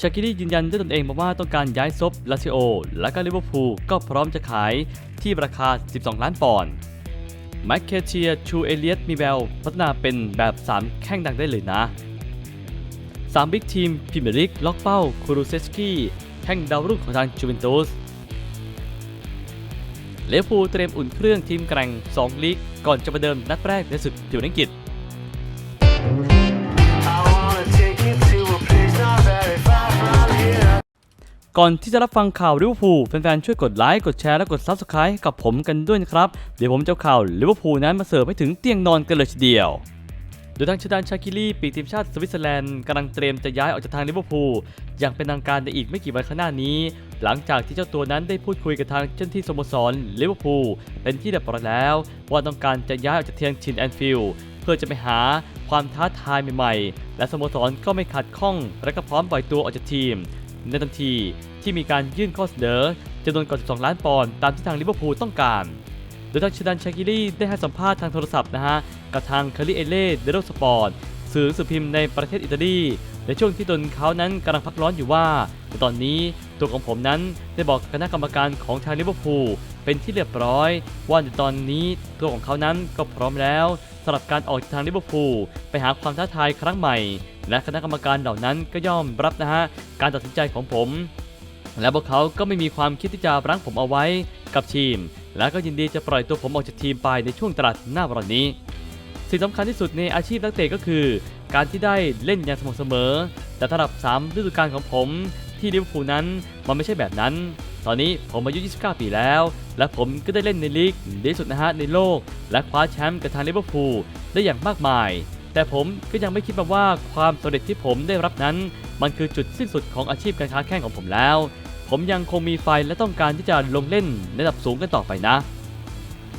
ชาคิรียืนยันด้วยตนเองมาว่าต้องการย้ายซบลาซิโอ และก็ลิเวอร์พูลก็พร้อมจะขายที่ราคา 12 ล้านปอนด์แมคเคเชียชูเอเลียตมีแววพัฒนาเป็นแบบ 3 แข้งดังได้เลยนะ 3 บิ๊กทีมพรีเมร์ลีกล็อกเป้า คูรูเซสกี้แข้งดาวรุ่งของทางจูเวนตุสเลยวอร์พูเตรียมอุ่นเครื่องทีมแกร่ง 2 ลีก ก่อนจะประเดิมนัดแรกในศึกพรีเมียร์ลีกอังกฤษ ก่อนที่จะรับฟังข่าวลิเวอร์พูลแฟนๆช่วยกดไลค์กดแชร์และกด Subscribe ให้กับผมกันด้วยนะครับ เดี๋ยวผมจะเอาข่าวลิเวอร์พูลนั้นมาเสิร์ฟให้ถึงเตียงนอนกันเลยทีเดียวโดยทางชดานชาคิลี่ปีกทีมชาติสวิตเซอร์แลนด์กำลังเตรียมจะย้ายออกจากทางลิเวอร์พูลอย่างเป็นทางการในอีกไม่กี่วันข้างหน้านี้ หลังจากที่เจ้าตัวนั้นได้พูดคุยกับทางเจ้าหน้าที่สโมสรลิเวอร์พูลเป็นที่เรียบร้อยแล้ว ว่าต้องการจะย้ายออกจากเทียงชินแอนฟิลด์เพื่อจะไปหาความท้าทายใหม่ๆ และสโมสรก็ไม่ขัดข้อง และก็พร้อมปล่อยตัวออกจากทีม ในทันทีที่มีการยื่นข้อเสนอจำนวนกว่า12 ล้านปอนด์ตามที่ทางลิเวอร์พูลต้องการ โดยทางชดันชากิลี่ได้ให้สัมภาษณ์ทางโทรศัพท์นะฮะกับทางคาริเอเล่เดโรสปอร์ตสื่อหนังสือพิมพ์ในประเทศอิตาลี ในช่วงที่ตนเขานั้นกำลังพักร้อนอยู่ว่าในตอนนี้ตัวของผมนั้นได้บอกคณะกรรมการของทางลิเวอร์พูลเป็นที่เรียบร้อย ว่าในตอนนี้ตัวของเขานั้นก็พร้อมแล้ว สำหรับการออกจากทางลิเวอร์พูลไปหาความท้าทายครั้งใหม่ และคณะกรรมการเหล่านั้นก็ย่อมรับนะฮะการตัดสินใจของผม และพวกเขาก็ไม่มีความคิดที่จะรั้งผมเอาไว้กับทีม และก็ยินดีจะปล่อยตัวผมออกจากทีมไปในช่วงตลาดหน้าวันนี้ สิ่งสำคัญที่สุดในอาชีพนักเตะก็คือ การที่ได้เล่นอย่างสม่ำเสมอ แต่สำหรับ3ฤดูกาลของผมที่ลิเวอร์พูลนั้นมันไม่ใช่แบบนั้น ตอนนี้ผมอายุ 29 ปีแล้ว และผมก็ได้เล่นในลีกดีสุดนะฮะในโลก และคว้าแชมป์กับทางลิเวอร์พูลได้อย่างมากมาย แต่ผมก็ยังไม่คิดมาว่าความสำเร็จที่ผมได้รับนั้น มันคือจุดสิ้นสุดของอาชีพการค้าแข่งของผมแล้ว ผมยังคงมีไฟและต้องการที่จะลงเล่นในระดับสูงกันต่อไปนะ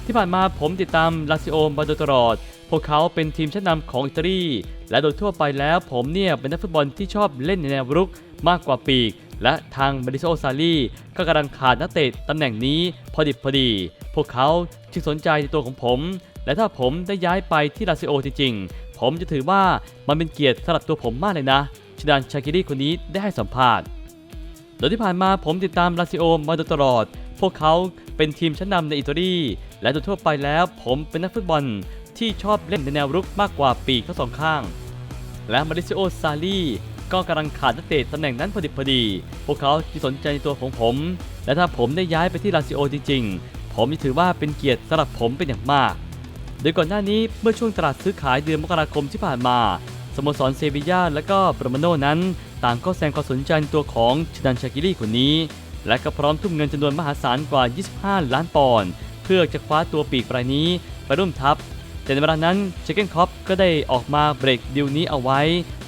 ที่ผ่านมาผมติดตามลาซิโอมาโดยตลอด พวกเขาเป็นทีมชั้นนำของอิตาลีและโดยทั่วไปแล้วผมเนี่ยเป็นนักฟุตบอลที่ชอบเล่นในแนวรุกมากกว่าปีก และทางมาริโซซาลีก็กำลังขาดนักเตะตำแหน่งนี้พอดิบพอดี พวกเขาจึงสนใจในตัวของผม และถ้าผมได้ย้ายไปที่ลาซิโอจริงๆ ผมจะถือว่ามันเป็นเกียรติสำหรับตัวผมมากเลยนะชิดานชาคิรีคนนี้ได้ให้สัมภาษณ์โดยที่ผ่านมาผมติดตามลาซิโอมาโดยตลอด พวกเขาเป็นทีมชั้นนำในอิตาลี และโดยทั่วไปแล้วผมเป็นนักฟุตบอลที่ชอบเล่นในแนวรุกมากกว่าปีกทั้งสองข้าง และมาริซิโอซาลี ก็กำลังขาดนักเตะตำแหน่งนั้นพอดิบพอดี พวกเขาที่สนใจในตัวของผม และถ้าผมได้ย้ายไปที่ลาซิโอจริงๆ ผมจะถือว่าเป็นเกียรติสำหรับผมเป็นอย่างมาก โดยก่อนหน้านี้เมื่อช่วงตลาดซื้อขายเดือนมกราคมที่ผ่านมา สโมสรเซบียาและก็ปรมาโนนั้น ต่างก็แสดงความสนใจในตัวของชดันชากิลี่คนนี้ และก็พร้อมทุ่มเงินจำนวนมหาศาลกว่า 25 ล้านปอนด์เพื่อจะคว้าตัวปีกรายนี้ไปร่วมทัพ แต่ในเวลานั้นเชคเกนคอปก็ได้ออกมาเบรกดิวนี้เอาไว้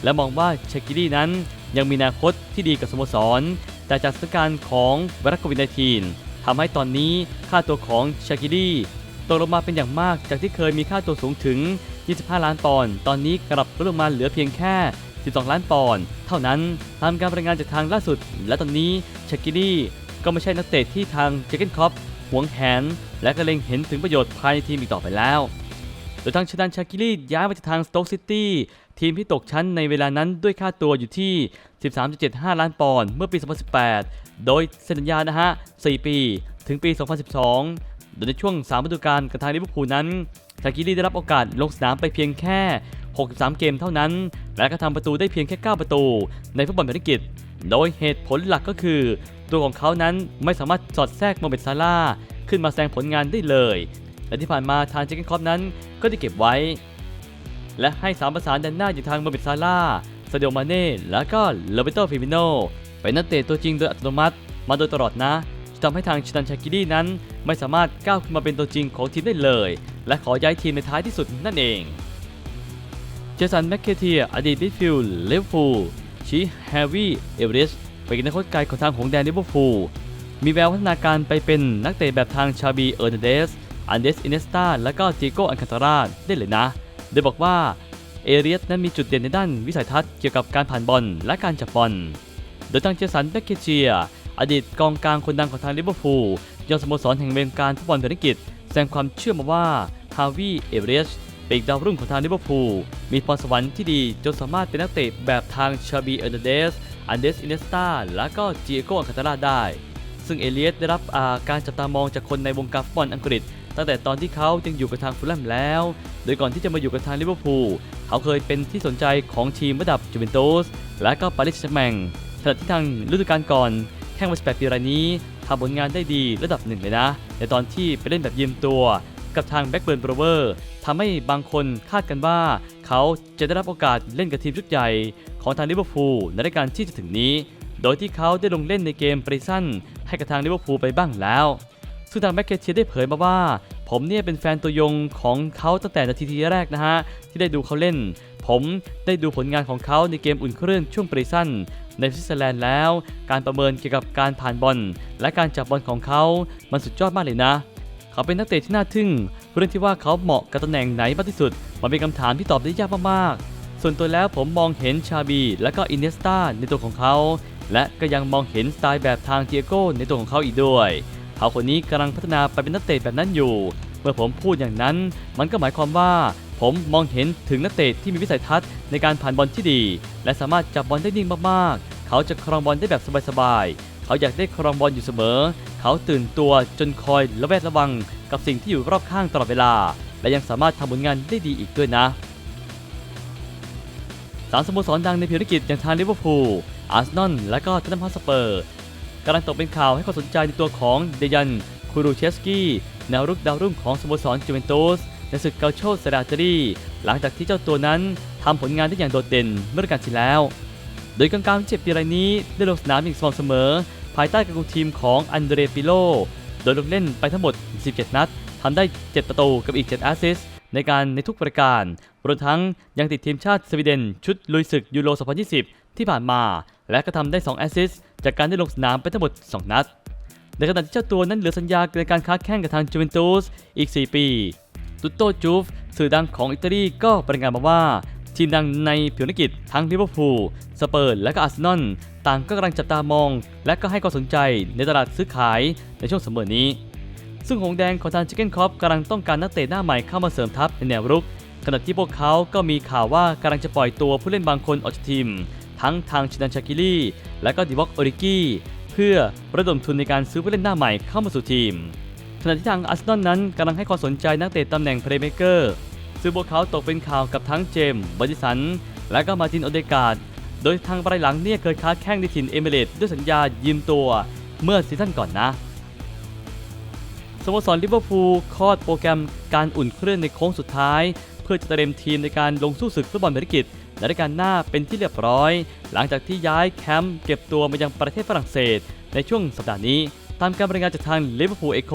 และมองว่าเชากิลี่นั้นยังมีอนาคตที่ดีกับสโมสร แต่จากสถานการณ์ของไวรัสโควิด -19 ทำให้ตอนนี้ค่าตัวของเชากิลี่ตกลงมาเป็นอย่างมากจากที่เคยมีค่าตัวสูงถึง 25 ล้านปอนด์ ตอนนี้กลับลดลงมาเหลือเพียงแค่ 12 ล้านปอนด์ เท่านั้นตามการรายงานจากทางล่าสุด และตอนนี้เชกิลี่ก็ไม่ใช่นักเตะที่ทางเจเกนคอปหวงแหนและก็เล็งเห็นถึงประโยชน์ภายในทีมอีกต่อไปแล้ว โดยทางชดันชากิลีย้ายมาจากทางสโต๊กซิตี้ทีมที่ตกชั้นในเวลานั้นด้วยค่าตัวอยู่ที่ 13.75 ล้านปอนด์เมื่อปี 2018 โดยเซ็นสัญญานะฮะ 4 ปี ถึงปี 2012 โดยในช่วง 3 ฤดูกาลกับทางลิเวอร์พูลนั้นชากิลีได้รับโอกาสลงสนามไปเพียงแค่ 63 เกมเท่านั้น และก็ทำประตูได้เพียงแค่ 9 ประตู ในฟุตบอลเมริกิตโดยเหตุผลหลักก็คือ ตัวของเขานั้นไม่สามารถสอดแทรกโมเมดซาร่าขึ้นมาแซงผลงานได้เลย และที่ผ่านมาทางเจคเกนคอปนั้นก็ได้เก็บไว้ และให้สามประสานแดนหน้าอย่างทางโมเมดซาร่าซาเดียมาเน่และก็โรเบโตฟิมิโนเป็นนักเตะตัวจริงโดยอัตโนมัติ มาโดยตลอดนะทำให้ทางชิตันชากิลี่นั้น ไม่สามารถก้าวขึ้นมาเป็นตัวจริงของทีมได้เลย และขอย้ายทีมในท้ายที่สุดนั่นเองเจสันแมคเคเทียอดีตมิดฟิลด์ลิเวอร์พูชีแฮร์วี่เอเวอเรสเป็นอนาคตไกลของทางของแดนลิเวอร์พูลมีแววพัฒนาการไปเป็นนักเตะแบบทางชาบีเออร์นเดส อันเดสอินเนสตาและก็จิโกอันคาตาราได้เลยนะ โดยบอกว่าเอเรียสนั้นมีจุดเด่นในด้านวิสัยทัศน์เกี่ยวกับการผ่านบอลและการจับบอล โดยทางเจสันแบคเคเชีย อดีตกองกลางคนดังของทางลิเวอร์พูลยอดสโมสรแห่งเวงการฟุตบอลเบรกิตแสดงความเชื่อมาว่าฮาวิเอเวอเรสต์ปีกดาวรุ่งของทางลิเวอร์พูลมีพรสวรรค์ที่ดีจนสามารถเป็นนักเตะแบบทางชาบีเออร์นเดส อันเดสอินเนสตาและก็จิเอโกอังคาตาราได้ ซึ่งเอเลียสได้รับาการจับตามองจากคนในวงการฟุตบอลอังกฤษ ตั้งแต่ตอนที่เขายังอยู่กับทางฟูลแลมแล้ว โดยก่อนที่จะมาอยู่กับทางลิเวอร์พูลเขาเคยเป็นที่สนใจของทีมระดับจูเวนตุสและก็ปารีสแซงต์แมงขณะที่ทางฤดูกาลก่อนแข่งมา18ปีรายนี้ทำผลงานได้ดีระดับหนึ่งเลยนะ ในตอนที่ไปเล่นแบบยืมตัวกับทางแบ็กเบิร์นโบรเวอร์ทำให้บางคนคาดกันว่า เขาจะได้รับโอกาสเล่นกับทีมชุดใหญ่ของทางลิเวอร์พูลในรายการที่จะถึงนี้ โดยที่เขาได้ลงเล่นในเกมปริซันให้กับทางลิเวอร์พูลไปบ้างแล้ว ซึ่งทางแมคเคเทียได้เผยมาว่า ผมเนี่ยเป็นแฟนตัวยงของเขาตั้งแต่นาทีที่แรกนะฮะ ที่ได้ดูเขาเล่น ผมได้ดูผลงานของเขาในเกมอุ่นเครื่องช่วงปริซันในสวิตเซอร์แลนด์แล้ว การประเมินเกี่ยวกับการผ่านบอล และการจับบอลของเขา มันสุดยอดมากเลยนะ เขาเป็นนักเตะที่น่าทึ่ง เรื่องที่ว่าเขาเหมาะกับตำแหน่งไหนมากที่สุด มันเป็นคำถามที่ตอบได้ยากมากๆ ส่วนตัวแล้วผมมองเห็นชาบี และก็อินเนสตาในตัวของเขา และก็ยังมองเห็นสไตล์แบบทางเทียโก้ในตัวของเขาอีกด้วย เขาคนนี้กำลังพัฒนาไปเป็นนักเตะแบบนั้นอยู่ เมื่อผมพูดอย่างนั้น มันก็หมายความว่า ผมมองเห็นถึงนักเตะที่มีวิสัยทัศน์ในการผ่านบอลที่ดี และสามารถจับบอลได้นิ่งมากๆ เขาจะครองบอลได้แบบสบายๆ เขาอยากได้ครองบอลอยู่เสมอ เขาตื่นตัวจนคอยระแวดระวัง กับสิ่งที่อยู่รอบข้างตลอดเวลา และยังสามารถทำผลงานได้ดีอีกด้วยนะสามสโมสรดังในพรีเมียร์ลีกอย่างทางลิเวอร์พูลอาร์เซนอลและก็เทนนัมฮอสเปอร์ กำลังตกเป็นข่าวให้ความสนใจในตัวของเดยัน คูรูเชสกี้แนวรุกดาวรุ่งของสโมสรจูเวนตุสในศึกเกาโชเซราเตอรีหลังจากที่เจ้าตัวนั้นทำผลงานได้อย่างโดดเด่นเมื่อกาลที่แล้ว โดยกลางๆเจ็บปีรายนี้ได้ลงสนามอย่างสม่ำเสมอ ภายใต้การคุมทีมของอันเดรปิโล โดยลงเล่นไปทั้งหมด 17 นัดทำได้ 7 ประตูกับอีก 7 แอสซิสในการในทุกประการ รวมทั้งยังติดทีมชาติสวีเดน ชุดลุยศึกยูโร 2020 ที่ผ่านมา และก็ทำได้ 2 แอสซิส จากการได้ลงสนามไปทั้งหมด 2 นัด ในขณะที่เจ้าตัวนั้นเหลือสัญญาในการค้าแข่งกับทางจูเวนตุสอีก 4 ปีตุตโตจูฟสื่อดังของอิตาลีก็รายงานมาว่า ทีมดังในผิวนักกิจทั้งลิเวอร์พูลสเปอร์และก็อาร์เซนอลต่างก็กำลังจับตามอง และก็ให้ความสนใจในตลาดซื้อขายในช่วงสมเมอนี้ ซึ่งหงแดงของทางชิคเก้นคอปกำลังต้องการนักเตะหน้าใหม่เข้ามาเสริมทัพในแนวรุกขณะที่พวกเขาก็มีข่าวว่ากำลังจะปล่อยตัวผู้เล่นบางคนออกจากทีม ทั้งทางชินันชากิลี่ และก็ดิวอกโอริกี้เพื่อระดมทุนในการซื้อผู้เล่นหน้าใหม่เข้ามาสู่ทีม ขณะที่ทางอาร์เซนอลนั้นกำลังให้ความสนใจนักเตะตำแหน่งเพลย์เมเกอร์ซึ่งพวกเขาตกเป็นข่าวกับทั้งเจมส์บอดิสัน และก็มาตินโอเดกาดโดยทางปลายหลังเนี่ยเคยค้าแข้งในถิ่นเอมิเรตด้วยสัญญายืมตัวเมื่อซีซั่นก่อนนะสโมสรลิเวอร์พูลคอดโปรแกรมการอุ่นเครื่องในโค้งสุดท้าย เพื่อจะเตรียมทีมในการลงสู้ศึกฟุตบอลเมริกิ จในรายการหน้าเป็นที่เรียบร้อย หลังจากที่ย้ายแคมป์เก็บตัวมายังประเทศฝรั่งเศส ในช่วงสัปดาห์นี้ ตามการรายงานจากทางลิเวอร์พูลเอโค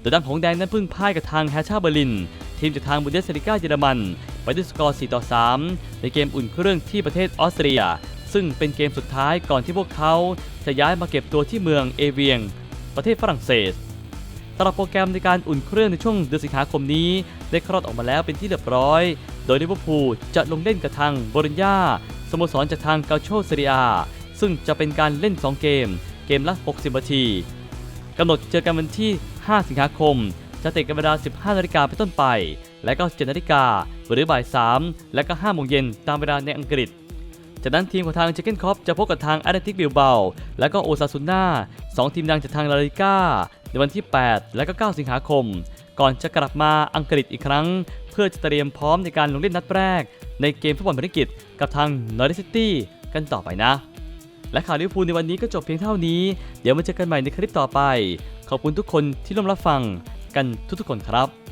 โดยดังของแดงนั้นพิ่งพ่ายกับทางแฮชชาเบอร์ลิน ทีมจากทางบุนเดสลิก้าเยอรมัน ไปด้วยสกอร์ 4 ต่อ 3 ในเกมอุ่นเครื่องที่ประเทศออสเตรีย ซึ่งเป็นเกมสุดท้ายก่อนที่พวกเขาจะย้ายมาเก็บตัวที่เมืองเอเวียง ประเทศฝรั่งเศสตารางโปรแกรมในการอุ่นเครื่องในช่วงเดือนสิงหาคมนี้ ได้คลอดออกมาแล้วเป็นที่เรียบร้อย โดยลิเวอร์พูลจะลงเล่นกับทางบริญญาสโมสรจากทางเกาโชเซเรียซึ่งจะเป็นการเล่น 2 เกม เกมละ 60 นาทีกำหนดเจอกันวันที่ 5 สิงหาคม จะเตะกันเวลา 15 นาฬิกาเป็นต้นไป และก็ 7 นาฬิกาหรือบ่าย 3 และก็ 5 โมงเย็นตามเวลาในอังกฤษ จากนั้นทีมของทางเจเกนคอปจะพบกับทางแอตเลติกบิลเบาและก็โอซาซุน่าสองทีมดังจากทางลาลิก้าในวันที่ 8 และก็ 9 สิงหาคม ก่อนจะกลับมาอังกฤษอีกครั้ง พื่อจะเตรียมพร้อมในการลงเล่นนัดแรก ในเกมฟุตบอลภารกิจกับทางนอริสซิตี้กันต่อไปนะ และข่าวลิเวอร์พูลในวันนี้ก็จบเพียงเท่านี้ เดี๋ยวมาเจอกันใหม่ในคลิปต่อไป ขอบคุณทุกคนที่ร่วมรับฟังกันทุกๆคนครับ